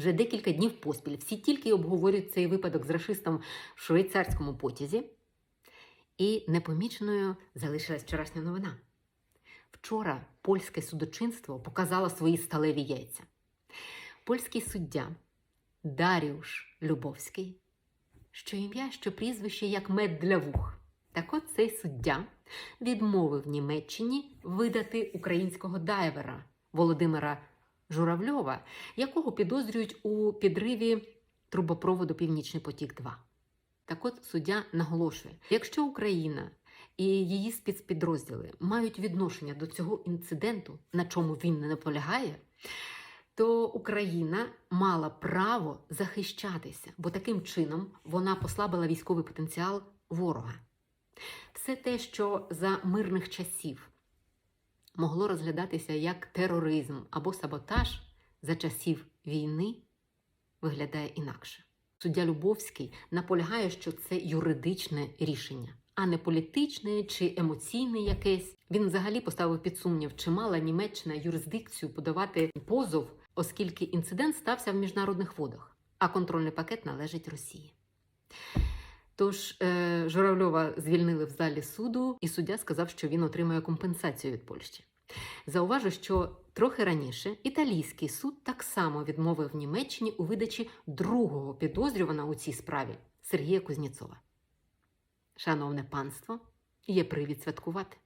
Вже декілька днів поспіль всі тільки обговорюють цей випадок з рашистом в швейцарському потязі. І непоміченою залишилась вчорашня новина. Вчора польське судочинство показало свої сталеві яйця. Польський суддя Даріуш Любовський, що ім'я, що прізвище як мед для вух. Так от цей суддя відмовив Німеччині видати українського дайвера Володимира Журавльова, якого підозрюють у підриві трубопроводу Північний потік 2 Так от суддя наголошує: якщо Україна і її спецпідрозділи мають відношення до цього інциденту, на чому він не наполягає, то Україна мала право захищатися, бо таким чином вона послабила військовий потенціал ворога. Все те, що за мирних часів могло розглядатися як тероризм або саботаж за часів війни, виглядає інакше. Суддя Любовський наполягає, що це юридичне рішення, а не політичне чи емоційне якесь. Він взагалі поставив під сумнів, чи мала Німеччина юрисдикцію подавати позов, оскільки інцидент стався в міжнародних водах, а контрольний пакет належить Росії. Тож е, Журавльова звільнили в залі суду, і суддя сказав, що він отримає компенсацію від Польщі. Зауважу, що трохи раніше італійський суд так само відмовив Німеччині у видачі другого підозрюваного у цій справі Сергія Кузніцова. Шановне панство, є привід святкувати.